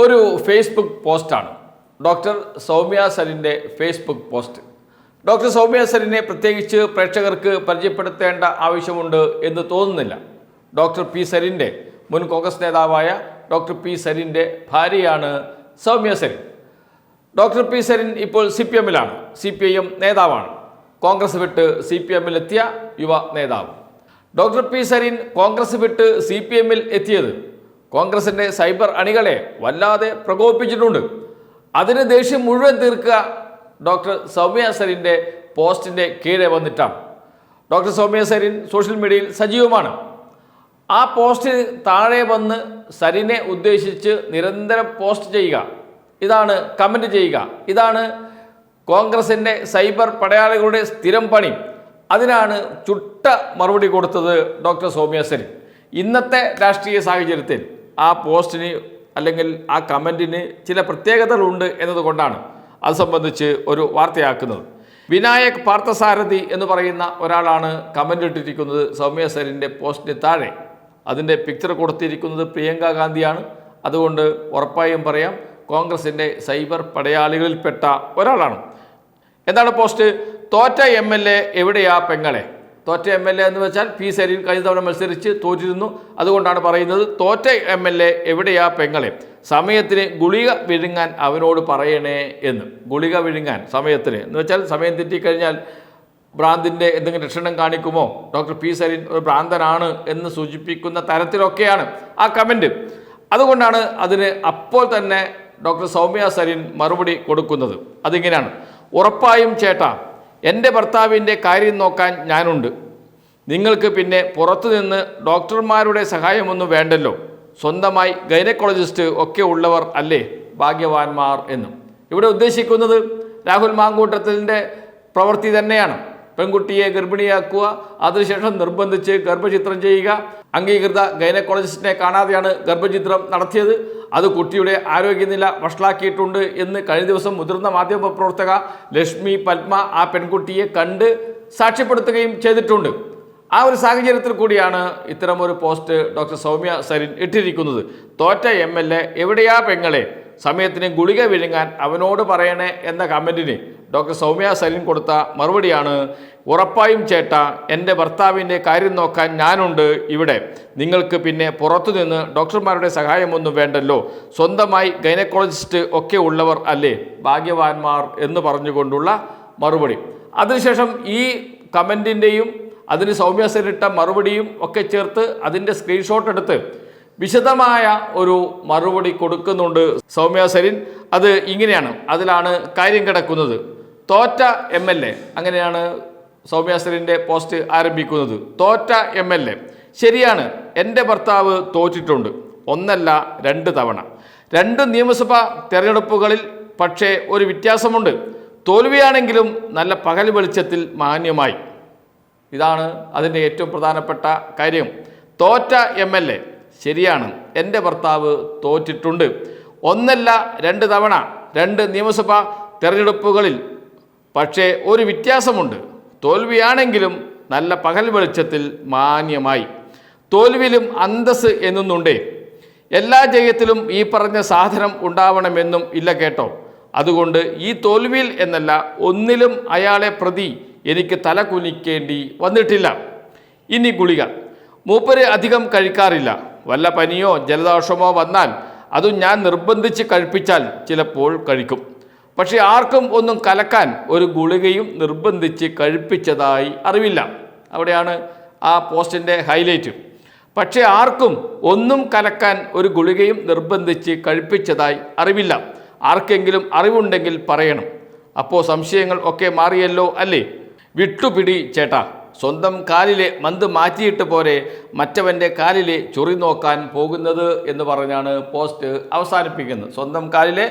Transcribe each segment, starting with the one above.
ഒരു ഫേസ്ബുക്ക് പോസ്റ്റാണ് ഡോക്ടർ സൗമ്യ സരിന്റെ ഫേസ്ബുക്ക് പോസ്റ്റ് ഡോക്ടർ സൗമ്യ സരിനെ പ്രത്യേകിച്ച് പ്രേക്ഷകർക്ക് പരിചയപ്പെടുത്തേണ്ട ആവശ്യമുണ്ട് എന്ന് തോന്നുന്നില്ല. ഡോക്ടർ പി സരിന്റെ മുൻ കോൺഗ്രസ് നേതാവായ ഡോക്ടർ പി സരിന്റെ ഭാര്യയാണ് സൗമ്യ സരിൻ ഡോക്ടർ പി സരിൻ ഇപ്പോൾ സി പി എമ്മിലാണ്. സി പി ഐ എം നേതാവാണ്. കോൺഗ്രസ് വിട്ട് സി പി എമ്മിലെത്തിയ യുവ നേതാവ്. ഡോക്ടർ പി സരിൻ കോൺഗ്രസ് വിട്ട് സി പി എമ്മിൽ എത്തിയത് കോൺഗ്രസിന്റെ സൈബർ അണികളെ വല്ലാതെ പ്രകോപിപ്പിച്ചിട്ടുണ്ട്. അതിന് ദേഷ്യം മുഴുവൻ തീർക്കുക ഡോക്ടർ സൗമ്യ സരിന്റെ പോസ്റ്റിന്റെ കീഴെ വന്നിട്ടാണ്. ഡോക്ടർ സൗമ്യ സരിൻ സോഷ്യൽ മീഡിയയിൽ സജീവമാണ്. ആ പോസ്റ്റിന് താഴെ വന്ന് സരിനെ ഉദ്ദേശിച്ച് നിരന്തരം പോസ്റ്റ് ചെയ്യുക. ഇതാണ് കമന്റ് ചെയ്യുക. ഇതാണ് കോൺഗ്രസിന്റെ സൈബർ പടയാളികളുടെ സ്ഥിരം പണി. അതിനാണ് ചുട്ട മറുപടി കൊടുത്തത് ഡോക്ടർ സൗമ്യ സരിൻ. ഇന്നത്തെ രാഷ്ട്രീയ സാഹചര്യത്തിൽ ആ പോസ്റ്റിന് അല്ലെങ്കിൽ ആ കമന്റിന് ചില പ്രത്യേകതകളുണ്ട് എന്നതുകൊണ്ടാണ് അത് സംബന്ധിച്ച് ഒരു വാർത്തയാക്കുന്നത്. വിനായക് പാർത്ഥസാരഥി എന്ന് പറയുന്ന ഒരാളാണ് കമന്റ് ഇട്ടിരിക്കുന്നത് സൗമ്യ സരിന്റെ പോസ്റ്റിന് താഴെ. അതിന്റെ പിക്ചർ കൊടുത്തിരിക്കുന്നത് പ്രിയങ്ക ഗാന്ധിയാണ്. അതുകൊണ്ട് ഉറപ്പായും പറയാം കോൺഗ്രസിന്റെ സൈബർ പടയാളികളിൽപ്പെട്ട ഒരാളാണ്. എന്താണ് പോസ്റ്റ്? തോറ്റ എം എൽ എ എവിടെയാ പെങ്ങളെ? തോറ്റ എം എൽ എ എന്ന് വെച്ചാൽ പി സരീൻ കഴിഞ്ഞ തവണ മത്സരിച്ച് തോറ്റിരുന്നു. അതുകൊണ്ടാണ് പറയുന്നത് തോറ്റ എം എൽ എ എവിടെയാ പെങ്ങളെ? സമയത്തിന് ഗുളിക വിഴുങ്ങാൻ അവനോട് പറയണേ എന്ന്. ഗുളിക വിഴുങ്ങാൻ സമയത്തിന്. എന്ന് വെച്ചാൽ സമയം തെറ്റിക്കഴിഞ്ഞാൽ ഭ്രാന്തിന്റെ എന്തെങ്കിലും ലക്ഷണം കാണിക്കുമോ? ഡോക്ടർ പി സരീൻ ഒരു ഭ്രാന്തനാണ് എന്ന് സൂചിപ്പിക്കുന്ന തരത്തിലൊക്കെയാണ് ആ കമന്റ്. അതുകൊണ്ടാണ് അതിന് അപ്പോൾ തന്നെ ഡോക്ടർ സൗമ്യ സരീൻ മറുപടി കൊടുക്കുന്നത്. അതിങ്ങനെയാണ്. ഉറപ്പായും ചേട്ടാ എന്റെ ഭർത്താവിന്റെ കാര്യം നോക്കാൻ ഞാനുണ്ട്. നിങ്ങൾക്ക് പിന്നെ പുറത്തുനിന്ന് ഡോക്ടർമാരുടെ സഹായമൊന്നും വേണ്ടല്ലോ. സ്വന്തമായി ഗൈനക്കോളജിസ്റ്റ് ഒക്കെ ഉള്ളവർ അല്ലേ ഭാഗ്യവാന്മാർ എന്നും. ഇവിടെ ഉദ്ദേശിക്കുന്നത് രാഹുൽ മാങ്കൂട്ടത്തിന്റെ പ്രവൃത്തി തന്നെയാണ്. പെൺകുട്ടിയെ ഗർഭിണിയാക്കുക അതിനുശേഷം നിർബന്ധിച്ച് ഗർഭചിത്രം ചെയ്യുക. അംഗീകൃത ഗൈനക്കോളജിസ്റ്റിനെ കാണാതെയാണ് ഗർഭചിത്രം നടത്തിയത്. അത് കുട്ടിയുടെ ആരോഗ്യനില വഷളാക്കിയിട്ടുണ്ട് എന്ന് കഴിഞ്ഞ ദിവസം മുതിർന്ന മാധ്യമ പ്രവർത്തക ലക്ഷ്മി പത്മ ആ പെൺകുട്ടിയെ കണ്ട് സാക്ഷ്യപ്പെടുത്തുകയും ചെയ്തിട്ടുണ്ട്. ആ ഒരു സാഹചര്യത്തിൽ കൂടിയാണ് ഇത്തരമൊരു പോസ്റ്റ് ഡോക്ടർ സൗമ്യ സരിൻ ഇട്ടിരിക്കുന്നത്. തോറ്റ എം എൽ എ എവിടെയാ പെങ്ങളെ? സമയത്തിന് ഗുളിക വിഴുങ്ങാൻ അവനോട് പറയണേ എന്ന കമന്റിന് ഡോക്ടർ സൗമ്യ സരിൻ കൊടുത്ത മറുപടിയാണ് ഉറപ്പായും ചേട്ട എന്റെ ഭർത്താവിന്റെ കാര്യം നോക്കാൻ ഞാനുണ്ട് ഇവിടെ. നിങ്ങൾക്ക് പിന്നെ പുറത്തുനിന്ന് ഡോക്ടർമാരുടെ സഹായമൊന്നും വേണ്ടല്ലോ. സ്വന്തമായി ഗൈനക്കോളജിസ്റ്റ് ഒക്കെ ഉള്ളവർ അല്ലേ? ഭാഗ്യവാന്മാർ എന്ന് പറഞ്ഞുകൊണ്ടുള്ള മറുപടി. അതിനുശേഷം ഈ കമന്റിന്റെയും അതിന് സൗമ്യ സരിട്ട മറുപടിയും ഒക്കെ ചേർത്ത് അതിന്റെ സ്ക്രീൻഷോട്ട് എടുത്ത് വിശദമായ ഒരു മറുപടി കൊടുക്കുന്നുണ്ട് സൗമ്യ സരിൻ അത് ഇങ്ങനെയാണ്. അതിലാണ് കാര്യം കിടക്കുന്നത്. തോറ്റ എം എൽ എ അങ്ങനെയാണ് സൗമ്യ പോസ്റ്റ് ആരംഭിക്കുന്നത്. തോറ്റ എം എൽ എ. ശരിയാണ് എന്റെ ഭർത്താവ് തോറ്റിട്ടുണ്ട്. ഒന്നല്ല രണ്ട് തവണ. രണ്ട് നിയമസഭാ തെരഞ്ഞെടുപ്പുകളിൽ പക്ഷേ ഒരു വ്യത്യാസമുണ്ട്. തോൽവിയാണെങ്കിലും നല്ല പകൽ വെളിച്ചത്തിൽ മാന്യമായി. ഇതാണ് അതിന്റെ ഏറ്റവും പ്രധാനപ്പെട്ട കാര്യം. തോറ്റ എം എൽ എ. ശരിയാണ് എന്റെ ഭർത്താവ് തോറ്റിട്ടുണ്ട്. ഒന്നല്ല രണ്ട് തവണ രണ്ട് നിയമസഭാ തെരഞ്ഞെടുപ്പുകളിൽ പക്ഷേ ഒരു വ്യത്യാസമുണ്ട്. തോൽവിയാണെങ്കിലും നല്ല പകൽ വെളിച്ചത്തിൽ മാന്യമായി. തോൽവിയിലും അന്തസ് എന്നൊന്നുണ്ടേ. എല്ലാ ജയത്തിലും ഈ പറഞ്ഞ സാധനം ഉണ്ടാവണമെന്നും ഇല്ല കേട്ടോ. അതുകൊണ്ട് ഈ തോൽവിയിൽ എന്നല്ല ഒന്നിലും അയാളെ പ്രതി എനിക്ക് തല കുനിക്കേണ്ടി വന്നിട്ടില്ല. ഇനി ഗുളിക. മൂപ്പര് അധികം കഴിക്കാറില്ല. വല്ല പനിയോ ജലദോഷമോ വന്നാൽ അതും ഞാൻ നിർബന്ധിച്ച് കഴിപ്പിച്ചാൽ ചിലപ്പോൾ കഴിക്കും. പക്ഷേ ആർക്കും ഒന്നും കലക്കാൻ ഒരു ഗുളികയും നിർബന്ധിച്ച് കഴിപ്പിച്ചതായി അറിവില്ല. അവിടെയാണ് ആ പോസ്റ്റിന്റെ ഹൈലൈറ്റ്. പക്ഷേ ആർക്കും ഒന്നും കലക്കാൻ ഒരു ഗുളികയും നിർബന്ധിച്ച് കഴിപ്പിച്ചതായി അറിവില്ല. ആർക്കെങ്കിലും അറിവുണ്ടെങ്കിൽ പറയണം. അപ്പോൾ സംശയങ്ങൾ ഒക്കെ മാറിയല്ലോ അല്ലേ? വിട്ടുപിടി ചേട്ടാ. സ്വന്തം കാലിലെ മന്ത് മാറ്റിയിട്ട് പോരെ മറ്റവന്റെ കാലിലെ ചൊറി നോക്കാൻ പോകുന്നത് എന്ന് പറഞ്ഞാണ് പോസ്റ്റ് അവസാനിപ്പിക്കുന്നത്. സ്വന്തം കാലിലെ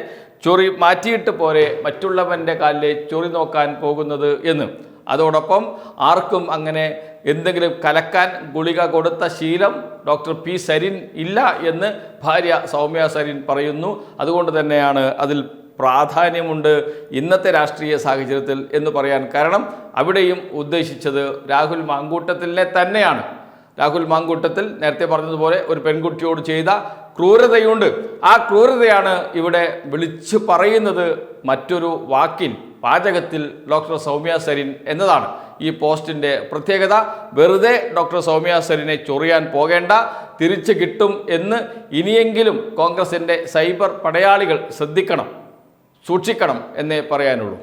ചൊറി മാറ്റിയിട്ട് പോരെ മറ്റുള്ളവന്റെ കാലിലെ ചൊറി നോക്കാൻ പോകുന്നത് എന്ന്. അതോടൊപ്പം ആർക്കും അങ്ങനെ എന്തെങ്കിലും കലക്കാൻ ഗുളിക കൊടുത്ത ശീലം ഡോക്ടർ പി സരിൻ ഇല്ല എന്ന് ഭാര്യ സൗമ്യ സരിൻ പറയുന്നു. അതുകൊണ്ട് തന്നെയാണ് അതിൽ പ്രാധാന്യമുണ്ട് ഇന്നത്തെ രാഷ്ട്രീയ സാഹചര്യത്തിൽ എന്ന് പറയാൻ കാരണം അവിടെയും ഉദ്ദേശിച്ചത് രാഹുൽ മാങ്കൂട്ടത്തിലെ തന്നെയാണ്. രാഹുൽ മാങ്കൂട്ടത്തിൽ നേരത്തെ പറഞ്ഞതുപോലെ ഒരു പെൺകുട്ടിയോട് ചെയ്ത ക്രൂരതയുണ്ട്. ആ ക്രൂരതയാണ് ഇവിടെ വിളിച്ചു പറയുന്നത് മറ്റൊരു വാക്കിൽ പാചകത്തിൽ ഡോക്ടർ സൗമ്യ സരിൻ എന്നതാണ്. ഈ പോസ്റ്റിന്റെ പ്രത്യേകത വെറുതെ ഡോക്ടർ സൗമ്യ സരിനെ ചൊറിയാൻ പോകേണ്ട തിരിച്ചു കിട്ടും എന്ന് ഇനിയെങ്കിലും കോൺഗ്രസിന്റെ സൈബർ പടയാളികൾ ശ്രദ്ധിക്കണം. സൂക്ഷിക്കണം എന്നേ പറയാനുള്ളൂ.